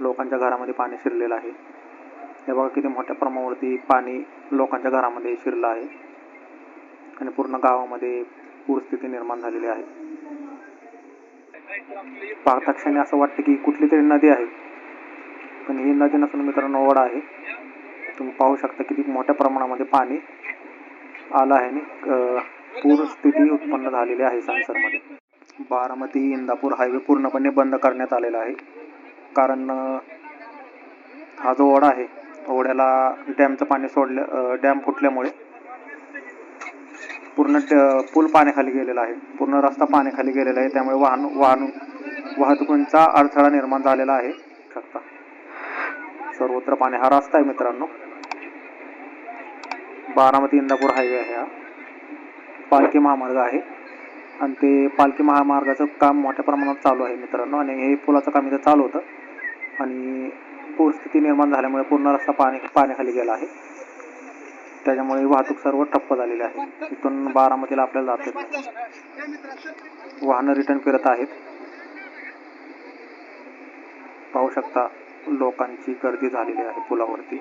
लोकांच्या घरामध्ये पाणी शिरलेलं आहे. हे बघा किती मोठ्या प्रमाणावरती पाणी लोकांच्या घरामध्ये शिरलं आहे. आणि पूर्ण गावामध्ये पूरस्थिती निर्माण झालेली आहे. पाहता क्षणी असं वाटतं की कुठली तरी नदी आहे. पण ही नदी नसून मित्रांनो ओढा आहे. तुम्ही पाहू शकता किती मोठ्या प्रमाणामध्ये पाणी आलं आहे आणि पूरस्थिती उत्पन्न झालेली आहे सांसरमध्ये बारामती इंदापूर हायवे पूर्णपणे बंद करण्यात आलेला आहे. कारण हा जो ओढा आहे ओढ्याला डॅमचं पाणी सोडलं डॅम फुटल्यामुळे पूर्ण पूल पाण्याखाली गेलेला आहे. पूर्ण रस्ता पाण्याखाली गेलेला आहे. त्यामुळे वाहन वाहन वाहतुकींचा अडथळा निर्माण झालेला आहे. शकता सर्वत्र पाणी. हा रस्ता आहे मित्रांनो. बारामती इंदापूर हायवे आहे हा. पालखी महामार्ग आहे. आणि ते पालखी महामार्गाचं काम मोठ्या प्रमाणात चालू आहे मित्रांनो. आणि हे पुलाचं काम इथं चालू होतं. आणि पूरस्थिती निर्माण झाल्यामुळे पूर्ण रस्ता पाणी पाण्याखाली गेला आहे. त्याच्यामुळे वाहतूक सर्व ठप्प झालेली आहे. इथून बारामतीला आपल्याला जाते वाहनं रिटर्न फिरत आहेत. पाहू शकता लोकांची गर्दी झालेली आहे पुलावरती.